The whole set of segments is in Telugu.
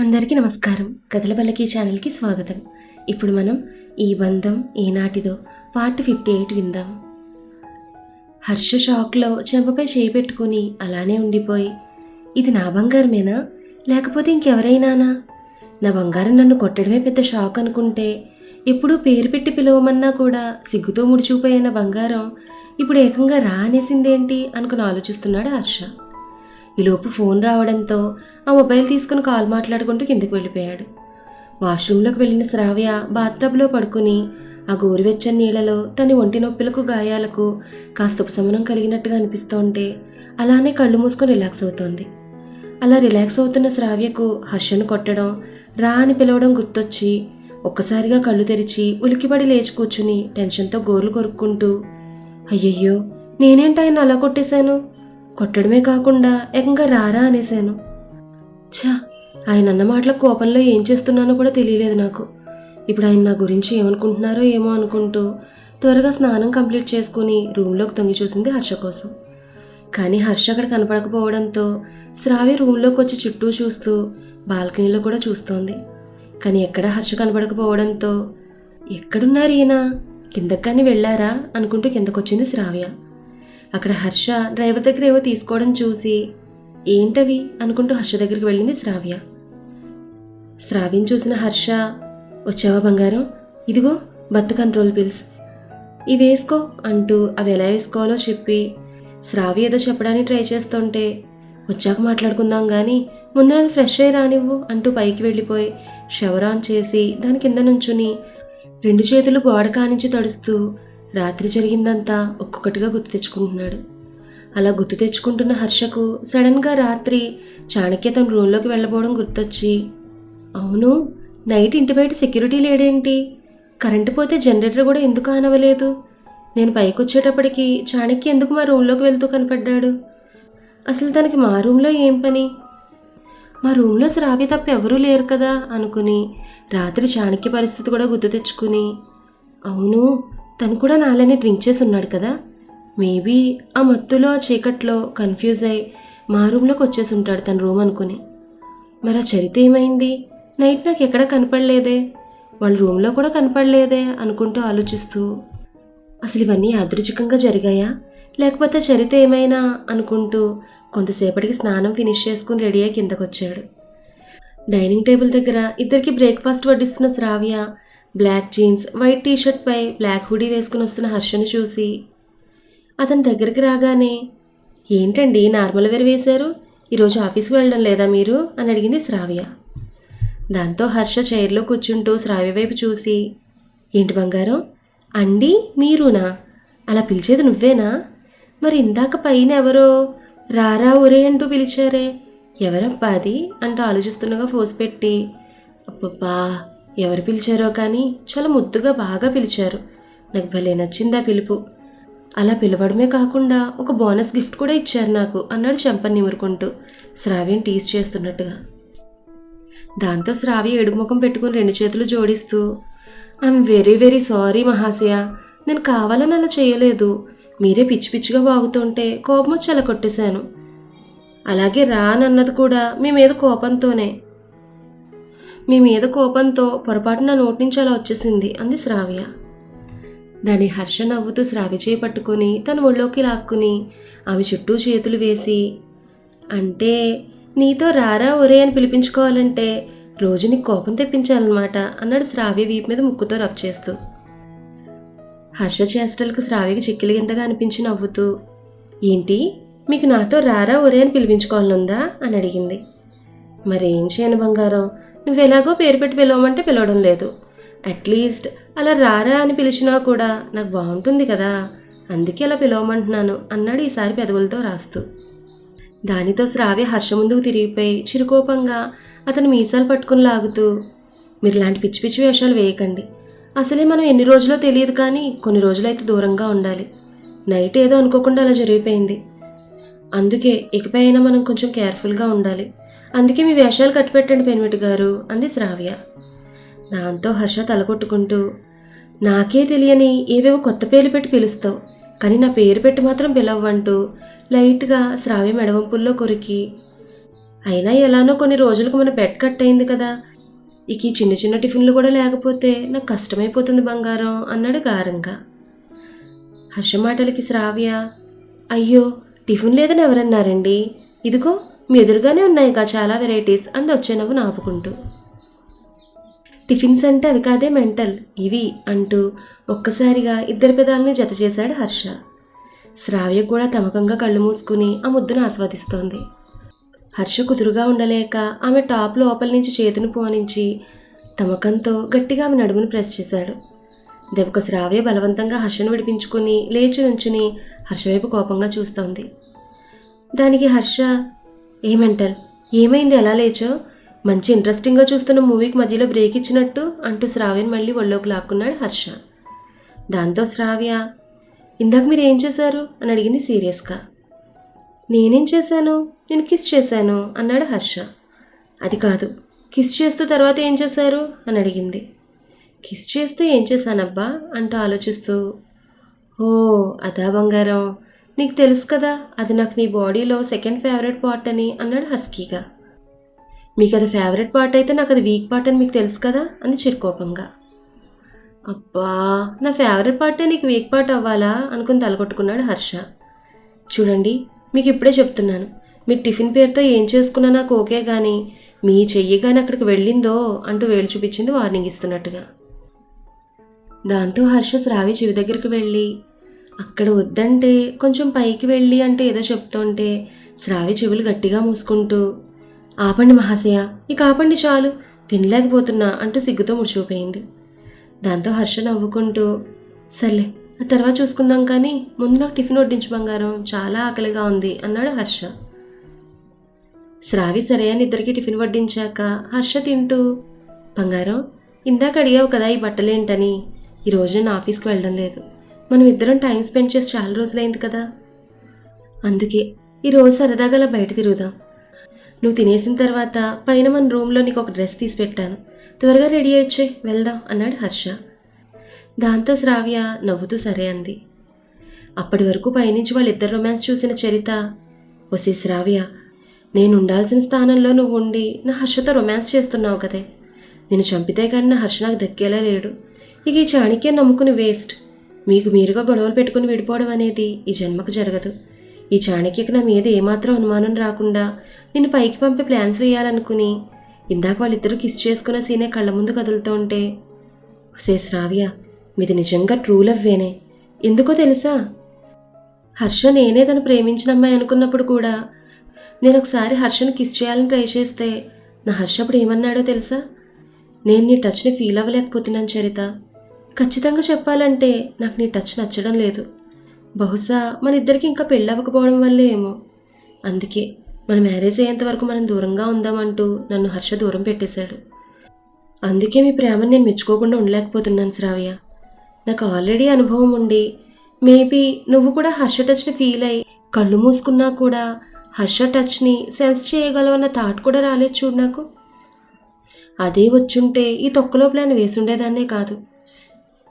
అందరికీ నమస్కారం. కథల పల్లకి ఛానల్కి స్వాగతం. ఇప్పుడు మనం ఈ బంధం ఏనాటిదో పార్ట్ ఫిఫ్టీ ఎయిట్ విందాం. హర్ష షాక్లో చెంపపై చేయి పెట్టుకుని అలానే ఉండిపోయి ఇది నా బంగారమేనా? లేకపోతే ఇంకెవరైనానా? నా బంగారం నన్ను కొట్టడమే పెద్ద షాక్ అనుకుంటే ఎప్పుడూ పేరు పెట్టి పిలవమన్నా కూడా సిగ్గుతో ముడిచిపోయిన బంగారం ఇప్పుడు ఏకంగా రా అనేసిందేంటి అనుకుని ఆలోచిస్తున్నాడు హర్ష. ఈలోపు ఫోన్ రావడంతో ఆ మొబైల్ తీసుకుని కాల్ మాట్లాడుకుంటూ కిందకి వెళ్ళిపోయాడు. వాష్రూంలోకి వెళ్ళిన శ్రావ్య బాత్టబ్లో పడుకుని ఆ గోరువెచ్చని నీళ్ళలో తన ఒంటి నొప్పులకు గాయాలకు కాస్త ఉపశమనం కలిగినట్టుగా అనిపిస్తుంటే అలానే కళ్ళు మూసుకొని రిలాక్స్ అవుతోంది. అలా రిలాక్స్ అవుతున్న శ్రావ్యకు హర్షను కొట్టడం రా అని పిలవడం గుర్తొచ్చి ఒక్కసారిగా కళ్ళు తెరిచి ఉలికిపడి లేచి కూర్చుని టెన్షన్తో గోర్లు కొరుక్కుంటూ అయ్యయ్యో నేనేంటి ఆయన అలా కొట్టేశాను? కొట్టడమే కాకుండా ఏకంగా రారా అనేశాను. ఛా ఆయన అన్న మాటల కోపంలో ఏం చేస్తున్నానో కూడా తెలియలేదు నాకు. ఇప్పుడు ఆయన నా గురించి ఏమనుకుంటున్నారో ఏమో అనుకుంటూ త్వరగా స్నానం కంప్లీట్ చేసుకుని రూమ్లోకి తొంగి చూసింది హర్ష కోసం. కానీ హర్ష అక్కడ కనపడకపోవడంతో శ్రావి రూమ్లోకి వచ్చి చుట్టూ చూస్తూ బాల్కనీలో కూడా చూస్తోంది. కానీ ఎక్కడ హర్ష కనపడకపోవడంతో ఎక్కడున్నారు ఈయన? కిందకు కానీ వెళ్ళారా? అనుకుంటూ కిందకొచ్చింది శ్రావ్య. అక్కడ హర్ష డ్రైవర్ దగ్గర ఏవో తీసుకోవడం చూసి ఏంటవి? అనుకుంటూ హర్ష దగ్గరికి వెళ్ళింది శ్రావ్య. శ్రావ్యం చూసిన హర్ష వచ్చావా బంగారం? ఇదిగో బర్త్ కంట్రోల్ పిల్స్. ఇవి వేసుకో అంటూ అవి ఎలా వేసుకోవాలో చెప్పి శ్రావ్య ఏదో చెప్పడానికి ట్రై చేస్తుంటే వచ్చాక మాట్లాడుకుందాం కానీ ముందు నన్ను ఫ్రెష్ అయ్యి రానివ్వు అంటూ పైకి వెళ్ళిపోయి షవర్ ఆన్ చేసి దాని కింద నుంచుని రెండు చేతులు గోడ కానించి తడుస్తూ రాత్రి జరిగిందంతా ఒక్కొక్కటిగా గుర్తు తెచ్చుకుంటున్నాడు. అలా గుర్తు తెచ్చుకుంటున్న హర్షకు సడన్గా రాత్రి చాణక్య తన రూమ్లోకి వెళ్ళబోవడం గుర్తొచ్చి అవును నైట్ ఇంటి బయట సెక్యూరిటీ లేడేంటి? కరెంటు పోతే జనరేటర్ కూడా ఎందుకు ఆనవలేదు నేను పైకి వచ్చేటప్పటికి చాణక్య ఎందుకు మా రూమ్లోకి వెళ్తూ కనపడ్డాడు? అసలు తనకి మా రూమ్లో ఏం పని? మా రూమ్లో శ్రావి తప్ప ఎవరూ లేరు కదా అనుకుని రాత్రి చాణక్య పరిస్థితి కూడా గుర్తు తెచ్చుకుని అవును తను కూడా నాలని డ్రింక్ చేసి ఉన్నాడు కదా. మేబీ ఆ మత్తులో ఆ చీకట్లో కన్ఫ్యూజ్ అయి మా రూమ్లోకి వచ్చేసి ఉంటాడు తన రూమ్ అనుకుని. మరి ఆ చరిత ఏమైంది? నైట్ నాకు ఎక్కడ కనపడలేదే? వాళ్ళ రూమ్లో కూడా కనపడలేదే అనుకుంటూ ఆలోచిస్తూ. అసలు ఇవన్నీ యాదృచ్ఛికంగా జరిగాయా? లేకపోతే చరిత ఏమైనా అనుకుంటూ కొంతసేపటికి స్నానం ఫినిష్ చేసుకుని రెడీ అయ్యి కిందకు వచ్చాడు డైనింగ్ టేబుల్ దగ్గర ఇద్దరికి breakfast వడ్డిస్తున్న Shravya black jeans white t-shirt పై బ్లాక్ హుడీ వేసుకుని వస్తున్న హర్షను చూసి అతని దగ్గరికి రాగానే ఏంటండి నార్మల్ వేర్ వేశారు? ఈరోజు ఆఫీస్కి వెళ్ళడం లేదా మీరు? అని అడిగింది శ్రావ్య. దాంతో హర్ష చైర్లో కూర్చుంటూ శ్రావ్య వైపు చూసి ఏంటి బంగారం? అండి మీరునా? అలా పిలిచేది నువ్వేనా? మరి ఇందాక పైన ఎవరో రారా ఒరే అంటూ పిలిచారే. ఎవరబ్బా అది? అంటూ ఆలోచిస్తుండగా ఫోర్స్ పెట్టి అబ్బబ్బా ఎవరు పిలిచారో కానీ చాలా ముద్దుగా బాగా పిలిచారు. నాకు భలే నచ్చిందా పిలుపు. అలా పిలవడమే కాకుండా ఒక బోనస్ గిఫ్ట్ కూడా ఇచ్చారు నాకు అన్నాడు చెంపని నిమురుకుంటూ. శ్రావ్యం టీస్ చేస్తున్నట్టుగా. దాంతో శ్రావ్య ఏడుముఖం పెట్టుకుని రెండు చేతులు జోడిస్తూ ఐఎమ్ వెరీ వెరీ సారీ మహాశయ. నేను కావాలని అలా చేయలేదు. మీరే పిచ్చి పిచ్చిగా బాగుతుంటే కోపం వచ్చి అలా కొట్టేశాను. అలాగే రానన్నది కూడా మీ మీద కోపంతోనే. మీ మీద కోపంతో పొరపాటు నోటి నుంచి అలా వచ్చేసింది అంది శ్రావ్య. దాని హర్ష నవ్వుతూ శ్రావ్య చేయి పట్టుకుని తన ఒళ్ళోకి లాక్కుని ఆమె చుట్టూ చేతులు వేసి అంటే నీతో రారా ఒరే అని పిలిపించుకోవాలంటే రోజు నీకు కోపం తెప్పించాలన్నమాట అన్నాడు శ్రావ్య వీపు మీద ముక్కుతో రబ్ చేస్తూ. హర్ష చేష్టలకు శ్రావ్యకి చిక్కిలిగింతగా అనిపించి నవ్వుతూ ఏంటి? మీకు నాతో రారా ఒరే అని పిలిపించుకోవాలనుందా? అని అడిగింది. మరేం చేయను బంగారం? నువ్వు ఎలాగో పేరు పెట్టి పిలవమంటే పిలవడం లేదు. అట్లీస్ట్ అలా రారా అని పిలిచినా కూడా నాకు బాగుంటుంది కదా. అందుకే అలా పిలవమంటున్నాను అన్నాడు ఈసారి పెదవులతో రాస్తూ. దానితో శ్రావ్య హర్ష ముందుకు తిరిగిపోయి చిరుకోపంగా అతను మీసాలు పట్టుకుని లాగుతూ మీరు ఇలాంటి పిచ్చి పిచ్చి వేషాలు వేయకండి. అసలే మనం ఎన్ని రోజులో తెలియదు కానీ కొన్ని రోజులైతే దూరంగా ఉండాలి. నైట్ ఏదో అనుకోకుండా అలా జరిగిపోయింది. అందుకే ఇకపై అయినా మనం కొంచెం కేర్ఫుల్గా ఉండాలి. అందుకే మీ వేషాలు కట్టిపెట్టండి పెనిమిటి గారు అంది శ్రావ్య. దాంతో హర్ష తలకొట్టుకుంటూ నాకే తెలియని ఏవేవో కొత్త పేర్లు పెట్టి పిలుస్తావు కానీ నా పేరు పెట్టి మాత్రం పిలవ్వంటూ లైట్గా శ్రావ్య మెడవంపుల్లో కొరికి అయినా ఎలానో కొన్ని రోజులకు మన బెడ్ కట్ అయింది కదా ఇక ఈ చిన్న చిన్న టిఫిన్లు కూడా లేకపోతే నాకు కష్టమైపోతుంది బంగారం అన్నాడు గారంగా. హర్ష మాటలకి శ్రావ్య అయ్యో టిఫిన్ లేదని ఎవరన్నారండి? ఇదిగో మీ ఎదురుగానే ఉన్నాయిగా చాలా వెరైటీస్ అంది వచ్చే నవ్వు నాపుకుంటూ. టిఫిన్స్ అంటే అవి కాదే మెంటల్ ఇవి అంటూ ఒక్కసారిగా ఇద్దరి పెదాలని జత చేశాడు హర్ష. శ్రావ్య కూడా తమకంగా కళ్ళు మూసుకుని ఆ ముద్దును ఆస్వాదిస్తోంది. హర్ష కుదురుగా ఉండలేక ఆమె టాప్ లోపల నుంచి చేతిని పోనించి తమకంతో గట్టిగా ఆమె నడుమును ప్రెస్ చేశాడు. దెబ్బక శ్రావ్య బలవంతంగా హర్షను విడిపించుకుని లేచి నుంచుని హర్ష వైపు కోపంగా చూస్తోంది. దానికి హర్ష ఏమంటల్ ఏమైంది? ఎలా లేచో? మంచి ఇంట్రెస్టింగ్గా చూస్తున్న మూవీకి మధ్యలో బ్రేక్ ఇచ్చినట్టు అంటూ శ్రావ్యని మళ్ళీ ఒళ్ళోకి లాక్కున్నాడు హర్ష. దాంతో శ్రావ్య ఇందాక మీరు ఏం చేశారు? అని అడిగింది సీరియస్గా. నేనేం చేశాను? నేను కిస్ చేశాను అన్నాడు హర్ష. అది కాదు. కిస్ చేస్తూ తర్వాత ఏం చేశారు? అని అడిగింది. కిస్ చేస్తూ ఏం చేశానబ్బా? అంటూ ఆలోచిస్తూ ఓ అదా బంగారం. నీకు తెలుసు కదా అది నాకు నీ బాడీలో సెకండ్ ఫేవరెట్ పార్ట్ అని అన్నాడు హస్కీగా. మీకు అది ఫేవరెట్ పార్ట్ అయితే నాకు అది వీక్ పార్ట్ అని మీకు తెలుసు కదా అంది చిరుకోపంగా. అబ్బా నా ఫేవరెట్ పార్టే నీకు వీక్ పార్ట్ అవ్వాలా అనుకుని తలకొట్టుకున్నాడు హర్ష. చూడండి మీకు ఇప్పుడే చెప్తున్నాను. మీరు టిఫిన్ పేరుతో ఏం చేసుకున్నా నాకు ఓకే కానీ మీ చెయ్యి కానీ అక్కడికి వెళ్ళిందో అంటూ వేలు చూపించింది వార్నింగ్ ఇస్తున్నట్టుగా. దాంతో హర్ష శ్రావి చెవి దగ్గరికి వెళ్ళి అక్కడ వద్దంటే కొంచెం పైకి వెళ్ళి అంటే ఏదో చెప్తుంటే శ్రావి చెవులు గట్టిగా మూసుకుంటూ ఆపండి మహాశయ ఇక ఆపండి చాలు వినలేకపోతున్నా అంటూ సిగ్గుతో ముడిచిపోయింది దాంతో హర్ష నవ్వుకుంటూ సర్లే ఆ తర్వాత చూసుకుందాం కానీ ముందు నాకు టిఫిన్ వడ్డించు బంగారం చాలా ఆకలిగా ఉంది అన్నాడు హర్ష. శ్రావి సరే అని ఇద్దరికి టిఫిన్ వడ్డించాక హర్ష తింటూ బంగారం ఇందాక అడిగావు కదా ఈ బట్టలేంటని ఈరోజు నేను ఆఫీస్కి వెళ్ళడం లేదు. మనం ఇద్దరం టైం స్పెండ్ చేసి చాలా రోజులైంది కదా. అందుకే ఈరోజు సరదాగా అలా బయట తిరుగుదాం. నువ్వు తినేసిన తర్వాత పైన మన రూమ్లో నీకు ఒక డ్రెస్ తీసి పెట్టాను. త్వరగా రెడీ అయ్యొచ్చే వెళ్దాం అన్నాడు హర్ష. దాంతో శ్రావ్య నవ్వుతూ సరే అంది. అప్పటి వరకు పైనుంచి వాళ్ళిద్దరు రొమాన్స్ చూసిన చరిత ఒసే శ్రావ్య నేను ఉండాల్సిన స్థానంలో నువ్వు ఉండి నా హర్షతో రొమాన్స్ చేస్తున్నావు కదే. నేను చంపితే కానీ నా హర్ష నాకు దక్కేలా లేడు. ఇక ఈ చాణిక్యం నమ్ముకుని వేస్ట్ మీకు మీరుగా గొడవలు పెట్టుకుని విడిపోవడం అనేది ఈ జన్మకు జరగదు. ఈ చాణక్యకి నా మీద ఏమాత్రం అనుమానం రాకుండా నిన్ను పైకి పంపి ప్లాన్స్ వేయాలనుకుని ఇందాక వాళ్ళిద్దరూ కిస్ చేసుకున్న సీనే కళ్ళ ముందు కదులుతూ ఉంటే సే శ్రావ్య మీది నిజంగా ట్రూ లవ్వేనే ఎందుకో తెలుసా? హర్ష నేనే తను ప్రేమించిన అమ్మాయి అనుకున్నప్పుడు కూడా నేను ఒకసారి హర్షను కిస్ చేయాలని ట్రై చేస్తే నా హర్ష అప్పుడు ఏమన్నాడో తెలుసా? నేను నీ టచ్ని ఫీల్ అవ్వలేకపోతున్నాను చరిత. ఖచ్చితంగా చెప్పాలంటే నాకు నీ టచ్ నచ్చడం లేదు. బహుశా మన ఇద్దరికి ఇంకా పెళ్ళి అవ్వకపోవడం వల్లే ఏమో. అందుకే మన మ్యారేజ్ అయ్యేంత వరకు మనం దూరంగా ఉందామంటూ నన్ను హర్ష దూరం పెట్టేశాడు. అందుకే మీ ప్రేమను నేను మెచ్చుకోకుండా ఉండలేకపోతున్నాను శ్రావ్య. నాకు ఆల్రెడీ అనుభవం ఉండి మేబీ నువ్వు కూడా హర్ష టచ్ని ఫీల్ అయ్యి కళ్ళు మూసుకున్నా కూడా హర్ష టచ్ని సెన్స్ చేయగలవన్న థాట్ కూడా రాలేదు చూడు నాకు. అదే వచ్చుంటే ఈ తొక్కలో ప్లాన్ వేసుండేదాన్నే కాదు.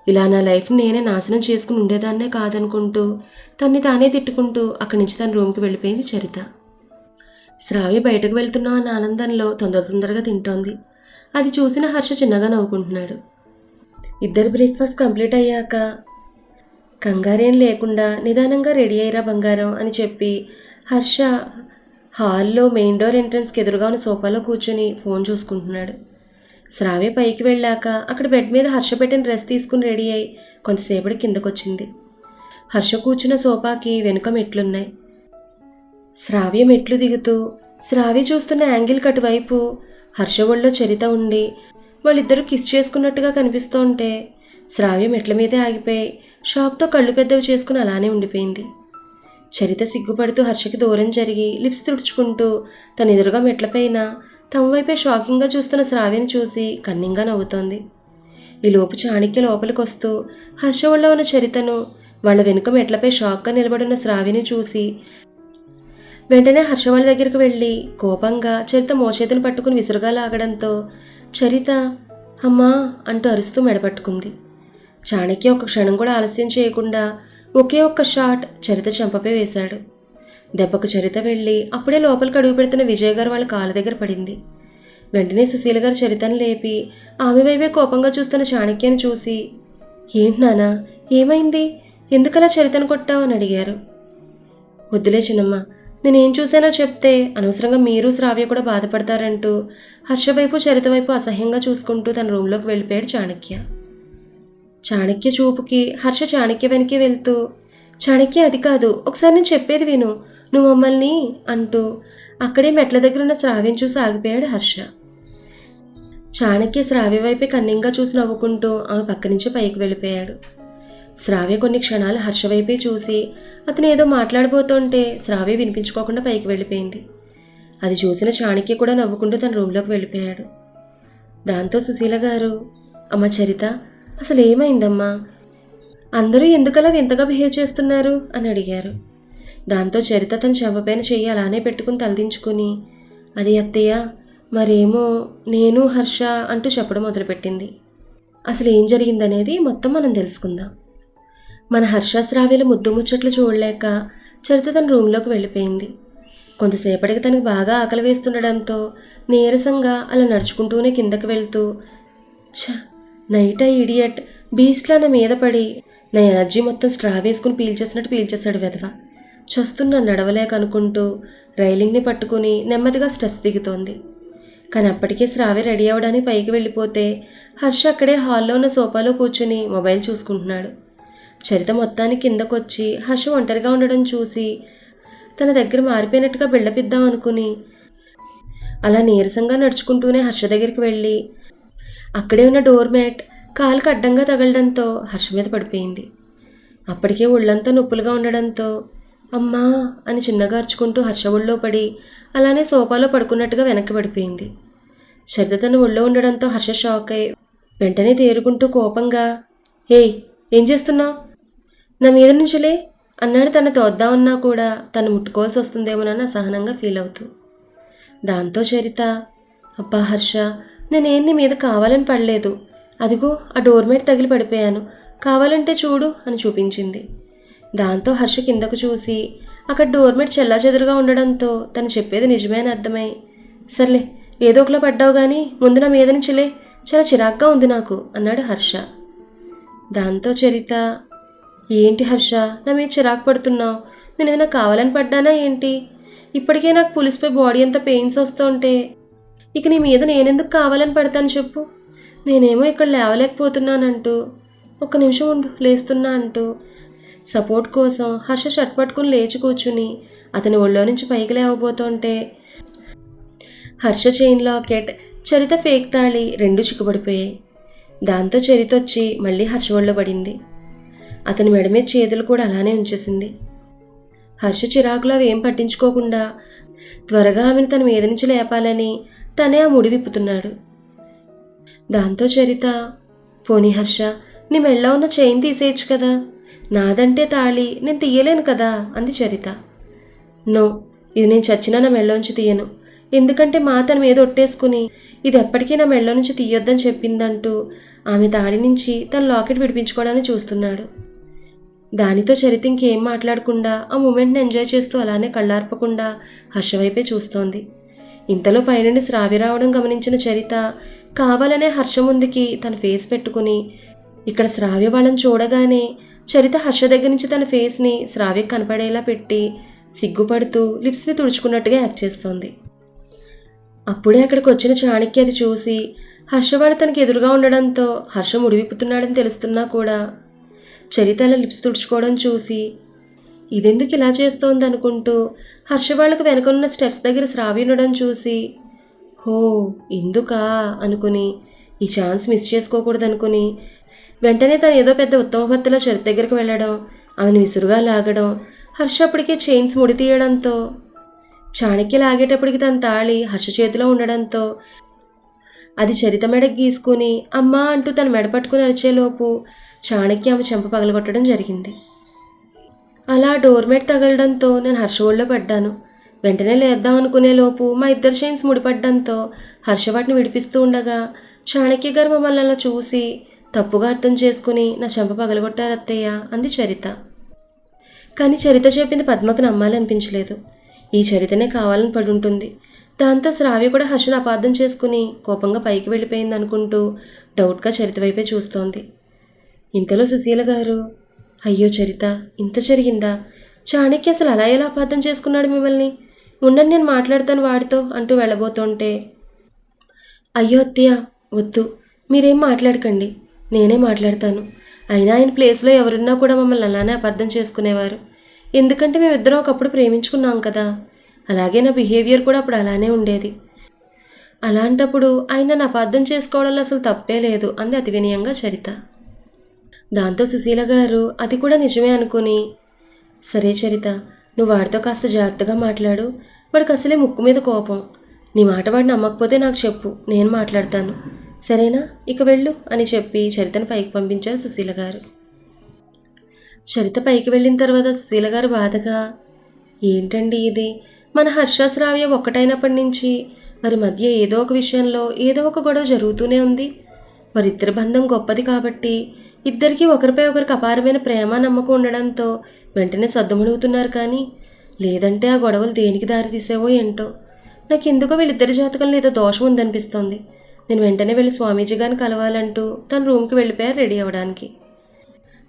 ఇలా నా లైఫ్ని నేనే నాశనం చేసుకుని ఉండేదాన్నే కాదనుకుంటూ తన్ని తానే తిట్టుకుంటూ అక్కడి నుంచి తన రూమ్కి వెళ్ళిపోయింది చరిత. శ్రావ్య బయటకు వెళ్తున్నా అన్న ఆనందంలో తొందర తొందరగా తింటోంది. అది చూసిన హర్ష చిన్నగా నవ్వుకుంటున్నాడు. ఇద్దరు బ్రేక్ఫాస్ట్ కంప్లీట్ అయ్యాక కంగారేం లేకుండా నిదానంగా రెడీ అయ్యరా బంగారం అని చెప్పి హర్ష హాల్లో మెయిన్ డోర్ ఎంట్రన్స్కి ఎదురుగా ఉన్న సోఫాలో కూర్చొని ఫోన్ చూసుకుంటున్నాడు. శ్రావ్య పైకి వెళ్ళాక అక్కడ బెడ్ మీద హర్ష పెట్టిన డ్రెస్ తీసుకుని రెడీ అయి కొంతసేపటి కిందకొచ్చింది. హర్ష కూర్చున్న సోఫాకి వెనుక మెట్లున్నాయి. శ్రావ్య మెట్లు దిగుతూ శ్రావ్య చూస్తున్న యాంగిల్ కటువైపు హర్ష ఒళ్ళో చరిత ఉండి వాళ్ళిద్దరూ కిస్ చేసుకున్నట్టుగా కనిపిస్తూ ఉంటే శ్రావ్య మెట్ల మీదే ఆగిపోయి షాక్తో కళ్ళు పెద్దవి చేసుకుని అలానే ఉండిపోయింది. చరిత సిగ్గుపడుతూ హర్షకి దూరం జరిగి లిప్స్ తుడుచుకుంటూ తన ఎదురుగా మెట్లపైన తమ వైపే షాకింగ్గా చూస్తున్న శ్రావ్యని చూసి కన్నింగా నవ్వుతోంది. ఈ లోపు చాణక్య లోపలికి వస్తూ హర్ష ఉన్న చరితను వాళ్ళ వెనుక మెట్లపై షాక్గా నిలబడిన శ్రావ్యని చూసి వెంటనే హర్ష వాళ్ళ దగ్గరికి వెళ్ళి కోపంగా చరిత మోచేతిని పట్టుకుని విసురుగా లాగడంతో చరిత అమ్మా అంటూ అరుస్తూ మెడపట్టుకుంది చాణక్య ఒక క్షణం కూడా ఆలస్యం చేయకుండా ఒకే ఒక్క షాట్ చరిత చెంపపై వేశాడు. దెబ్బకు చరిత వెళ్ళి అప్పుడే లోపలికి అడుగు పెడుతున్న విజయ్ గారు వాళ్ళ కాళ్ళ దగ్గర పడింది. వెంటనే సుశీల గారు చరితను లేపి ఆమె వైపే కోపంగా చూస్తున్న చాణక్యని చూసి ఏంటి నానా ఏమైంది? ఎందుకలా చరితను కొట్టావు? అని అడిగారు. వద్దులే చిన్నమ్మ నేనేం చూసానో చెప్తే అనవసరంగా మీరు శ్రావ్య కూడా బాధపడతారంటూ హర్ష వైపు చరిత వైపు అసహ్యంగా చూసుకుంటూ తన రూంలోకి వెళ్ళిపోయాడు చాణక్య. చాణక్య చూపుకి హర్ష చాణక్య వెనక్కి వెళ్తూ చాణక్య అది కాదు ఒకసారి నేను చెప్పేది విను. నువ్వు మమ్మల్ని అంటూ అక్కడే మెట్ల దగ్గర ఉన్న శ్రావ్యం చూసి ఆగిపోయాడు హర్ష. చాణక్య శ్రావ్య వైపే కన్నింగా చూసి నవ్వుకుంటూ ఆమె పక్క నుంచి పైకి వెళ్ళిపోయాడు. శ్రావ్య కొన్ని క్షణాలు హర్ష వైపే చూసి అతను ఏదో మాట్లాడబోతుంటే శ్రావ్య వినిపించుకోకుండా పైకి వెళ్ళిపోయింది. అది చూసిన చాణక్య కూడా నవ్వుకుంటూ తన రూమ్లోకి వెళ్ళిపోయాడు. దాంతో సుశీల గారు అమ్మ చరిత అసలు ఏమైందమ్మా అందరూ ఎందుకలా వింతగా బిహేవ్ చేస్తున్నారు? అని అడిగారు. దాంతో చరిత తన చెంపపైన చెయ్యి అలానే పెట్టుకుని తలదించుకుని అది అత్తయ్య మరేమో నేను హర్ష అంటూ చెప్పడం మొదలుపెట్టింది. అసలు ఏం జరిగిందనేది మొత్తం మనం తెలుసుకుందాం. మన హర్షశ్రావ్యల ముద్దు ముచ్చట్లు చూడలేక చరిత తన రూమ్లోకి వెళ్ళిపోయింది. కొంతసేపటికి తనకు బాగా ఆకలి వేస్తుండడంతో నీరసంగా అలా నడుచుకుంటూనే కిందకి వెళ్తూ ఛ నైట్ ఆ ఇడియట్ బీచ్లో నా మీద పడి నా ఎనర్జీ మొత్తం స్ట్రా వేసుకుని పీల్చేసినట్టు పీల్చేశాడు వెధవ. చూస్తున్న నడవలేక అనుకుంటూ రైలింగ్ని పట్టుకుని నెమ్మదిగా స్టెప్స్ దిగుతోంది. కానీ అప్పటికే శ్రావి రెడీ అవ్వడానికి పైకి వెళ్ళిపోతే హర్ష అక్కడే హాల్లో ఉన్న సోఫాలో కూర్చుని మొబైల్ చూసుకుంటున్నాడు. చరిత మొత్తానికి కిందకొచ్చి హర్ష ఒంటరిగా ఉండడం చూసి తన దగ్గర మారిపోయినట్టుగా బిల్డపిద్దాం అనుకుని అలా నీరసంగా నడుచుకుంటూనే హర్ష దగ్గరికి వెళ్ళి అక్కడే ఉన్న డోర్ మ్యాట్ కాలుకి అడ్డంగా తగలడంతో హర్ష మీద పడిపోయింది. అప్పటికే ఒళ్ళంతా నొప్పులుగా ఉండడంతో అమ్మా అని చిన్నగా అరుచుకుంటూ హర్ష ఒళ్ళో పడి అలానే సోఫాలో పడుకున్నట్టుగా వెనక్కి పడిపోయింది. శ్రద్ధ తన ఒళ్ళో ఉండడంతో హర్ష షాక్ అయి వెంటనే తేరుకుంటూ కోపంగా ఏయ్ ఏం చేస్తున్నావు? నా మీద నుంచిలే అన్నాడు తన తోద్దామన్నా కూడా తను ముట్టుకోవాల్సి వస్తుందేమోనని అసహనంగా ఫీల్ అవుతూ. దాంతో చరిత అబ్బా హర్ష నేనేం నీ మీద కావాలని పడలేదు. అదిగో ఆ డోర్మేట్ తగిలి పడిపోయాను. కావాలంటే చూడు అని చూపించింది. దాంతో హర్ష కిందకు చూసి అక్కడ డోర్మేట్ చెల్లాచెదురుగా ఉండడంతో తను చెప్పేది నిజమే అని అర్థమై సర్లే ఏదో ఒకలా పడ్డావు కానీ ముందు నా మీద నుంచిలే చాలా చిరాగ్గా ఉంది నాకు అన్నాడు హర్ష. దాంతో చరిత ఏంటి హర్ష నా మీద చిరాకు పడుతున్నావు నేనేమైనా కావాలని పడ్డానా ఏంటి? ఇప్పటికే నాకు పులిసిపోయి బాడీ అంతా పెయిన్స్ వస్తుంటే ఇక నీ మీద నేనెందుకు కావాలని పడతాను చెప్పు. నేనేమో ఇక్కడ లేవలేకపోతున్నానంటూ ఒక్క నిమిషం ఉండు లేస్తున్నా అంటూ సపోర్ట్ కోసం హర్ష షట్పట్టుకుని లేచి కూర్చుని అతని ఒళ్ళో నుంచి పైకి లేవబోతుంటే Harsha chain locket Charitha fake తాళి రెండు చిక్కుబడిపోయాయి. దాంతో చరిత వచ్చి మళ్ళీ హర్ష ఒళ్ళో పడింది. అతని మెడ మీద చేతులు కూడా అలానే ఉంచేసింది. హర్ష చిరాకులో అవి ఏం పట్టించుకోకుండా త్వరగా ఆమెను తన మీద నుంచి లేపాలని తనే ఆ ముడి విప్పుతున్నాడు. దాంతో చరిత పోనీ హర్ష నీ మెళ్ళ ఉన్న చైన్ తీసేయచ్చు కదా? నాదంటే తాళి నేను తీయలేను కదా అంది చరిత. నో ఇది నేను చచ్చినా నా మెళ్ళోంచి తీయను. ఎందుకంటే మా తన మీద ఒట్టేసుకుని ఇది ఎప్పటికీ నా మెళ్ళ నుంచి తీయొద్దని చెప్పిందంటూ ఆమె తాళి నుంచి తన లాకెట్ విడిపించుకోవడానికి చూస్తున్నాడు. దానితో చరిత ఇంకేం మాట్లాడకుండా ఆ మూమెంట్ని ఎంజాయ్ చేస్తూ అలానే కళ్ళార్పకుండా హర్షవైపే చూస్తోంది. ఇంతలో పైనుండి శ్రావి రావడం గమనించిన చరిత కావాలనే హర్షం ముందుకి తన ఫేస్ పెట్టుకుని ఇక్కడ శ్రావ్య వాళ్ళని చూడగానే చరిత హర్ష దగ్గర నుంచి తన ఫేస్ని శ్రావ్యకు కనపడేలా పెట్టి సిగ్గుపడుతూ లిప్స్ని తుడుచుకున్నట్టుగా యాక్ట్ చేస్తోంది. అప్పుడే అక్కడికి వచ్చిన చాణక్య అది చూసి హర్షవాడు తనకి ఎదురుగా ఉండడంతో హర్ష ముడివిప్పుతున్నాడని తెలుస్తున్నా కూడా చరిత అలా లిప్స్ తుడుచుకోవడం చూసి ఇదెందుకు ఇలా చేస్తోంది అనుకుంటూ హర్షవాళ్ళకు వెనకనున్న స్టెప్స్ దగ్గర శ్రావ్య ఉండడం చూసి హో ఎందుకా అనుకుని ఈ ఛాన్స్ మిస్ చేసుకోకూడదనుకుని వెంటనే తను ఏదో పెద్ద ఉత్తమ భర్తలో దగ్గరికి వెళ్ళడం ఆమెను విసురుగా లాగడం హర్ష అప్పటికే చైన్స్ ముడి తీయడంతో చాణక్య లాగేటప్పటికి తన తాళి హర్ష చేతిలో ఉండడంతో అది చరిత మెడకు గీసుకుని అమ్మా అంటూ తను మెడ పట్టుకుని అరిచేలోపు చాణక్య ఆమె చెంప పగలగొట్టడం జరిగింది. అలా డోర్మేట్ తగలడంతో నేను హర్ష ఒళ్ళో పడ్డాను. వెంటనే లేద్దాం అనుకునే లోపు మా ఇద్దరు చైన్స్ ముడిపడ్డంతో హర్ష వాటిని విడిపిస్తూ ఉండగా చాణక్య గారు మమ్మల్ని అలా చూసి తప్పుగా అర్థం చేసుకుని నా చెంప పగలగొట్టారు అత్తయ్య అంది చరిత. కానీ చరిత చెప్పింది పద్మకు నమ్మాలనిపించలేదు. ఈ చరితనే కావాలని పడుంటుంది. దాంతో శ్రావ్య కూడా హర్షను అపార్థం చేసుకుని కోపంగా పైకి వెళ్ళిపోయింది అనుకుంటూ డౌట్గా చరిత వైపే చూస్తోంది. ఇంతలో సుశీల గారు అయ్యో చరిత ఇంత జరిగిందా? చాణక్య అసలు అలా ఎలా అపార్థం చేసుకున్నాడు మిమ్మల్ని? ఉండండి నేను మాట్లాడతాను వాడితో అంటూ వెళ్ళబోతుంటే అయ్యో అత్తయ్య వద్దు. మీరేం మాట్లాడకండి. నేనే మాట్లాడతాను. అయినా ఆయన ప్లేస్లో ఎవరున్నా కూడా మమ్మల్ని అలానే అబద్ధం చేసుకునేవారు. ఎందుకంటే మేమిద్దరం ఒకప్పుడు ప్రేమించుకున్నాం కదా. అలాగే నా బిహేవియర్ కూడా అప్పుడు అలానే ఉండేది. అలాంటప్పుడు ఆయన నన్ను అబద్ధం చేసుకోవడంలో అసలు తప్పే లేదు అంది అతి వినయంగా చరిత. దాంతో సుశీల గారు అది కూడా నిజమే అనుకుని సరే చరిత నువ్వు వాడితో కాస్త జాగ్రత్తగా మాట్లాడు. వాడికి అసలే ముక్కు మీద కోపం. నీ మాట వాడు నమ్మకపోతే నాకు చెప్పు నేను మాట్లాడతాను. సరేనా? ఇక వెళ్ళు అని చెప్పి చరితను పైకి పంపించారు సుశీల గారు. చరిత పైకి వెళ్ళిన తర్వాత సుశీల గారు బాధగా ఏంటండి ఇది? మన హర్షశ్రావ్య ఒక్కటైనప్పటి నుంచి వారి మధ్య ఏదో ఒక విషయంలో ఏదో ఒక గొడవ జరుగుతూనే ఉంది. వారిద్దరి బంధం గొప్పది కాబట్టి ఇద్దరికీ ఒకరిపై ఒకరికి అపారమైన ప్రేమ నమ్మకం ఉండడంతో వెంటనే సద్దుమణుగుతున్నారు కానీ లేదంటే ఆ గొడవలు దేనికి దారి తీసేవో ఏంటో? నాకు ఎందుకో వీళ్ళిద్దరి జాతకంలో ఏదో దోషం ఉందనిపిస్తోంది. నేను వెంటనే వెళ్ళి స్వామీజీ గారిని కలవాలంటూ తన రూమ్కి వెళ్ళిపోయారు రెడీ అవ్వడానికి.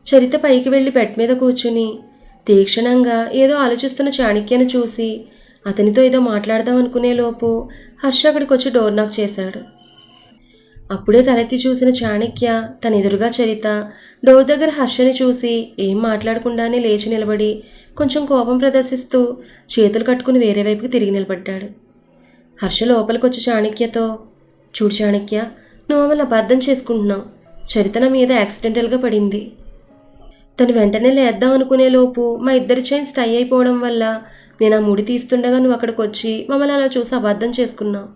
చరిత పైకి వెళ్ళి బెడ్ మీద కూర్చుని తీక్షణంగా ఏదో ఆలోచిస్తున్న చాణక్యను చూసి అతనితో ఏదో మాట్లాడదాం అనుకునే లోపు హర్ష అక్కడికి వచ్చి డోర్ నాక్ చేశాడు. అప్పుడే తలెత్తి చూసిన చాణక్య తన ఎదురుగా చరిత డోర్ దగ్గర హర్షని చూసి ఏం మాట్లాడకుండానే లేచి నిలబడి కొంచెం కోపం ప్రదర్శిస్తూ చేతులు కట్టుకుని వేరే వైపుకి తిరిగి నిలబడ్డాడు. హర్ష లోపలికొచ్చి చాణక్యతో చూడు చాణక్య నువ్వు మమ్మల్ని అబద్ధం చేసుకుంటున్నావు. చరిత నా మీద యాక్సిడెంటల్గా పడింది. తను వెంటనే లేద్దాం అనుకునే లోపు మా ఇద్దరి చైన్స్ టై అయిపోవడం వల్ల నేను ఆ ముడి తీస్తుండగా నువ్వు అక్కడికి వచ్చి మమ్మల్ని అలా చూసి అబద్ధం చేసుకున్నావు.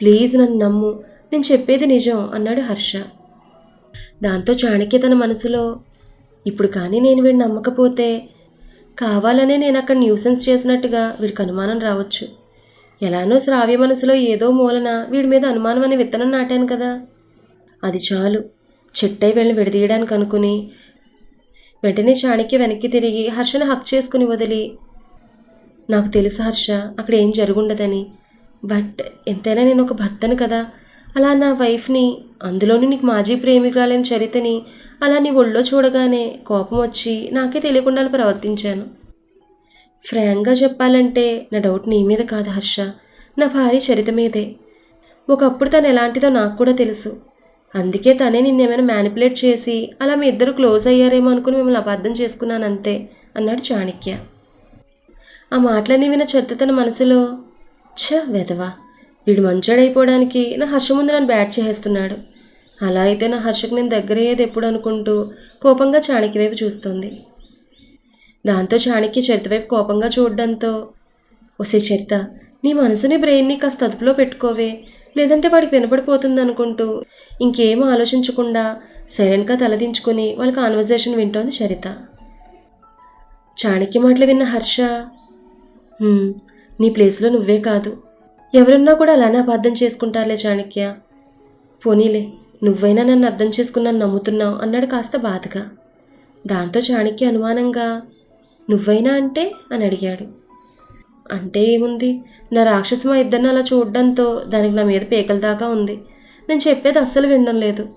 ప్లీజ్ నన్ను నమ్ము. నేను చెప్పేది నిజం అన్నాడు హర్ష. దాంతో చాణక్య తన మనసులో ఇప్పుడు కానీ నేను వీడిని నమ్మకపోతే కావాలనే నేను అక్కడ న్యూసెన్స్ చేసినట్టుగా వీడికి అనుమానం రావచ్చు. ఎలానో శ్రావ్య మనసులో ఏదో మూలన వీడి మీద అనుమానం అనే విత్తనం నాటాను కదా. అది చాలు. చెట్టై వెళ్ళి విడదీయడానికి అనుకుని వెంటనే చాణక్య వెనక్కి తిరిగి హర్షను హక్ చేసుకుని వదిలి నాకు తెలుసు హర్ష అక్కడ ఏం జరుగుండదని. బట్ ఎంతైనా నేను ఒక భర్తను కదా. అలా నా వైఫ్ని అందులోని నీకు మాజీ ప్రేమికురాలైన చరితని అలా నీ ఒళ్ళో చూడగానే కోపం వచ్చి నాకే తెలియకుండా ప్రవర్తించాను. ఫ్రాంక్గా చెప్పాలంటే నా డౌట్ నీ మీద కాదు హర్ష. నా భార్య చరిత మీదే. ఒకప్పుడు తను ఎలాంటిదో నాకు కూడా తెలుసు. అందుకే తనే నిన్నేమైనా మ్యానిపులేట్ చేసి అలా మీ ఇద్దరు క్లోజ్ అయ్యారేమో అనుకుని మిమ్మల్ని అబద్ధం చేసుకున్నాను అంతే అన్నాడు చాణక్య. ఆ మాటలన్నీ విన్న చెత్త తన మనసులో ఛ వెధవా వీడు మంచోడైపోవడానికి నా హర్ష ముందు నన్ను బ్యాట్ చేసేస్తున్నాడు. అలా అయితే నా హర్షకు నేను దగ్గరయ్యేది ఎప్పుడు అనుకుంటూ కోపంగా చాణక్య వైపు చూస్తుంది. దాంతో చాణక్య చరిత వైపు కోపంగా చూడడంతో ఒసే చరిత నీ మనసుని బ్రెయిన్ని కాస్త అదుపులో పెట్టుకోవే లేదంటే వాడికి వినపడిపోతుంది అనుకుంటూ ఇంకేం ఆలోచించకుండా సైలెంట్గా తలదించుకుని వాళ్ళ కాన్వర్జేషన్ వింటోంది చరిత. చాణక్య మాటలు విన్న హర్ష నీ ప్లేస్లో నువ్వే కాదు. ఎవరన్నా కూడా అలానే అబద్ధం చేసుకుంటారులే చాణక్య. పోనీలే నువ్వైనా నన్ను అర్థం చేసుకున్నాను నమ్ముతున్నావు అన్నాడు కాస్త బాధగా. దాంతో చాణక్య అనుమానంగా నువ్వైనా అంటే? అని అడిగాడు. అంటే ఏముంది? నా రాక్షసి మా ఇద్దరిని అలా చూడడంతో దానికి నా మీద పేకల దాకా ఉంది. నేను చెప్పేది అస్సలు వినడం లేదు.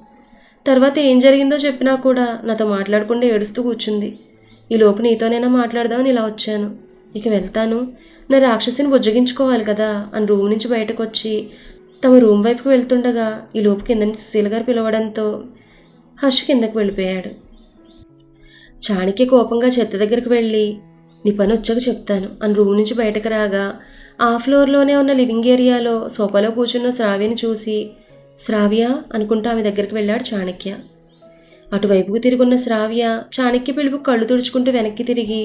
తర్వాత ఏం జరిగిందో చెప్పినా కూడా నాతో మాట్లాడకుండా ఏడుస్తూ కూర్చుంది. ఈ లోపు నీతోనైనా మాట్లాడదామని ఇలా వచ్చాను. ఇక వెళ్తాను. నా రాక్షసిని బుజ్జగించుకోవాలి కదా అని రూమ్ నుంచి బయటకు వచ్చి తమ రూమ్ వైపుకి వెళ్తుండగా ఈ లోపు కింద నుంచి సుశీల గారు పిలవడంతో హర్ష కిందకు వెళ్ళిపోయాడు. చాణక్య కోపంగా చెత్త దగ్గరికి వెళ్ళి నీ పని వచ్చాక చెప్తాను అని రూమ్ నుంచి బయటకు రాగా ఆ ఫ్లోర్లోనే ఉన్న లివింగ్ ఏరియాలో సోఫాలో కూర్చున్న శ్రావ్యని చూసి శ్రావ్య అనుకుంటూ ఆమె దగ్గరికి వెళ్ళాడు చాణక్య. అటువైపుకు తిరుగున్న శ్రావ్య చాణక్య పిలుపు కళ్ళు తుడుచుకుంటూ వెనక్కి తిరిగి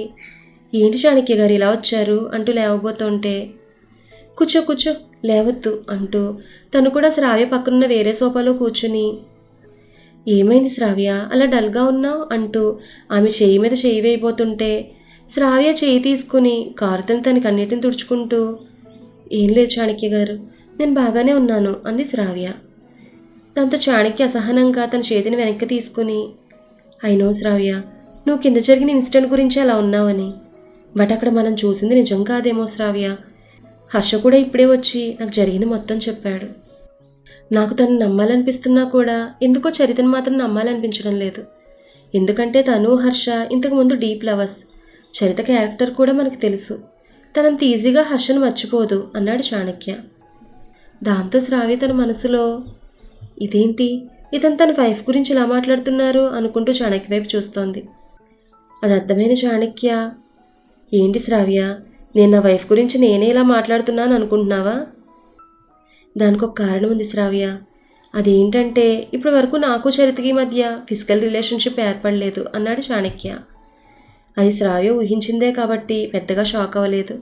ఏంటి చాణక్య గారు ఇలా వచ్చారు? అంటూ లేవబోతుంటే కూర్చో కూర్చో లేవద్దు అంటూ తను కూడా శ్రావ్య పక్కనున్న వేరే సోఫాలో కూర్చుని ఏమైంది శ్రావ్య? అలా డల్గా ఉన్నావు? అంటూ ఆమె చేయి మీద చేయి వేయబోతుంటే శ్రావ్య చేయి తీసుకుని కారుతను తన కన్నీటిని తుడుచుకుంటూ ఏం లేదు చాణక్య గారు నేను బాగానే ఉన్నాను అంది శ్రావ్య. దాంతో చాణక్య అసహనంగా తన చేతిని వెనక్కి తీసుకుని అయినో శ్రావ్య నువ్వు కింద జరిగిన ఇన్సిడెంట్ గురించి అలా ఉన్నావని బట్ అక్కడ మనం చూసింది నిజం కాదేమో శ్రావ్య. హర్ష కూడా ఇప్పుడే వచ్చి నాకు జరిగింది మొత్తం చెప్పాడు. నాకు తను నమ్మాలనిపిస్తున్నా కూడా ఎందుకో చరితను మాత్రం నమ్మాలనిపించడం లేదు. ఎందుకంటే తను హర్ష ఇంతకుముందు డీప్ లవర్స్. చరిత క్యారెక్టర్ కూడా మనకు తెలుసు. తనంత ఈజీగా హర్షను మర్చిపోదు అన్నాడు చాణక్య. దాంతో శ్రావి తన మనసులో ఇదేంటి? ఇతను తన వైఫ్ గురించి ఇలా మాట్లాడుతున్నారు? అనుకుంటూ చాణక్య వైపు చూస్తోంది. అది అర్థమైన చాణక్య. ఏంటి శ్రావ్య? నేను నా వైఫ్ గురించి నేనే ఇలా మాట్లాడుతున్నాను అనుకుంటున్నావా? దానికి ఒక కారణం ఉంది శ్రావ్య. అదేంటంటే ఇప్పటి వరకు నాకు చరితకి మధ్య ఫిజికల్ రిలేషన్షిప్ ఏర్పడలేదు అన్నాడు చాణక్య. అది శ్రావ్య ఊహించిందే కాబట్టి పెద్దగా షాక్ అవ్వలేదు.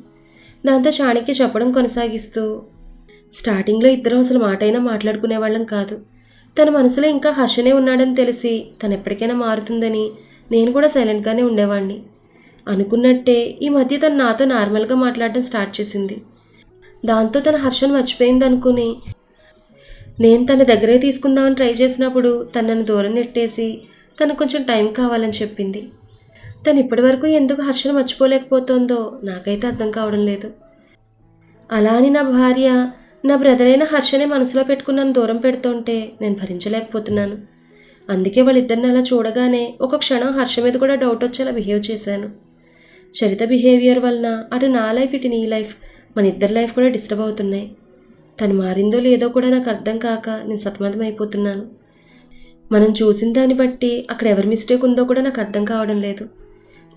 దాంతో చాణక్య చెప్పడం కొనసాగిస్తూ స్టార్టింగ్లో ఇద్దరం అసలు మాటైనా మాట్లాడుకునే వాళ్ళం కాదు. తన మనసులో ఇంకా హర్షనే ఉన్నాడని తెలిసి తను ఎప్పటికైనా మారుతుందని నేను కూడా సైలెంట్గానే ఉండేవాడిని అనుకున్నట్టే ఈ మధ్య తను నాతో నార్మల్గా మాట్లాడడం స్టార్ట్ చేసింది. దాంతో తన హర్షను మర్చిపోయింది అనుకుని నేను తన దగ్గరే తీసుకుందామని ట్రై చేసినప్పుడు తనను నన్ను దూరం నెట్టేసి తనకు కొంచెం టైం కావాలని చెప్పింది. తను ఇప్పటివరకు ఎందుకు హర్షను మర్చిపోలేకపోతుందో నాకైతే అర్థం కావడం లేదు. అలా అని నా భార్య నా బ్రదర్ అయిన హర్షనే మనసులో పెట్టుకున్నాను దూరం పెడుతుంటే నేను భరించలేకపోతున్నాను. అందుకే వాళ్ళిద్దరిని అలా చూడగానే ఒక క్షణం హర్ష మీద కూడా డౌట్ వచ్చేలా బిహేవ్ చేశాను. చరిత బిహేవియర్ వలన అటు నా లైఫ్ ఇటు నీ లైఫ్ మన ఇద్దరి లైఫ్ కూడా డిస్టర్బ్ అవుతున్నాయి. తను మారిందో లేదో కూడా నాకు అర్థం కాక నేను సతమతం అయిపోతున్నాను. మనం చూసిన దాన్ని బట్టి అక్కడ ఎవరి మిస్టేక్ ఉందో కూడా నాకు అర్థం కావడం లేదు.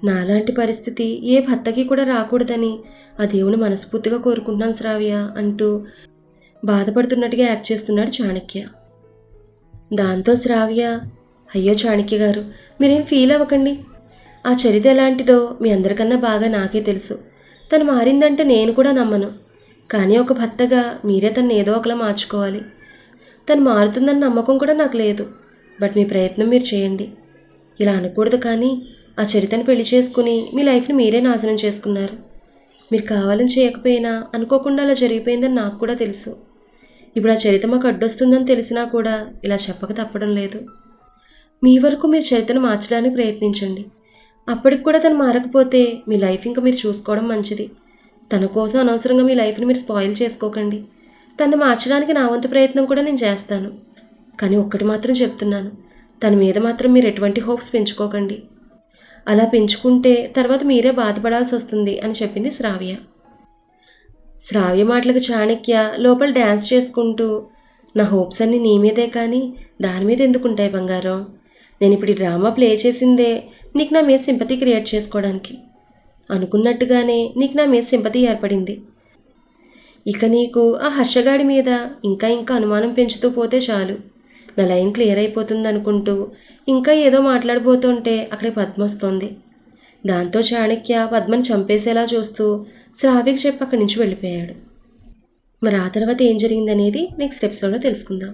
నాలాంటి పరిస్థితి ఏ భర్తకి కూడా రాకూడదని ఆ దేవుని మనస్ఫూర్తిగా కోరుకుంటున్నాను శ్రావ్య అంటూ బాధపడుతున్నట్టుగా యాక్ట్ చేస్తున్నాడు చాణక్య. దాంతో శ్రావ్య అయ్యో చాణక్య గారు మీరేం ఫీల్ అవ్వకండి. ఆ చరిత ఎలాంటిదో మీ అందరికన్నా బాగా నాకే తెలుసు. తను మారిందంటే నేను కూడా నమ్మను. కానీ ఒక భర్తగా మీరే తను ఏదో ఒకలా మార్చుకోవాలి. తను మారుతుందన్న నమ్మకం కూడా నాకు లేదు. బట్ మీ ప్రయత్నం మీరు చేయండి. ఇలా అనకూడదు కానీ ఆ చరితను పెళ్ళి చేసుకుని మీ లైఫ్ని మీరే నాశనం చేసుకున్నారు. మీరు కావాలని చేయకపోయినా అనుకోకుండా అలా జరిగిపోయిందని నాకు కూడా తెలుసు. ఇప్పుడు ఆ చరిత మాకు అడ్డొస్తుందని తెలిసినా కూడా ఇలా చెప్పక తప్పడం లేదు. మీ వరకు మీరు చరితను మార్చడానికి ప్రయత్నించండి. అప్పటికి కూడా తను మారకపోతే మీ లైఫ్ ఇంకా మీరు చూసుకోవడం మంచిది. తన కోసం అనవసరంగా మీ లైఫ్ని మీరు స్పాయిల్ చేసుకోకండి. తను మార్చడానికి నా వంతు ప్రయత్నం కూడా నేను చేస్తాను. కానీ ఒక్కటి మాత్రం చెప్తున్నాను. తన మీద మాత్రం మీరు ఎటువంటి హోప్స్ పెంచుకోకండి. అలా పెంచుకుంటే తర్వాత మీరే బాధపడాల్సి వస్తుంది అని చెప్పింది శ్రావ్య. శ్రావ్య మాటలకు చాణక్య లోపల డ్యాన్స్ చేసుకుంటూ నా హోప్స్ అన్నీ నీ మీదే కానీ దాని మీద ఎందుకుంటాయి బంగారం? నేను ఇప్పుడు ఈ డ్రామా ప్లే చేసిందే నీకు నా మీద సింపతి క్రియేట్ చేసుకోవడానికి. అనుకున్నట్టుగానే నీకు నా మీద సింపతి ఏర్పడింది. ఇక నీకు ఆ హర్షగాడి మీద ఇంకా ఇంకా అనుమానం పెంచుతూ పోతే చాలు. నా లైన్ క్లియర్ అయిపోతుంది అనుకుంటూ ఇంకా ఏదో మాట్లాడబోతుంటే అక్కడికి పద్మ వస్తోంది. దాంతో చాణక్య పద్మని చంపేసేలా చూస్తూ శ్రావ్యకి చెప్పి అక్కడి నుంచి వెళ్ళిపోయాడు. మరి ఆ తర్వాత ఏం జరిగిందనేది నెక్స్ట్ ఎపిసోడ్లో తెలుసుకుందాం.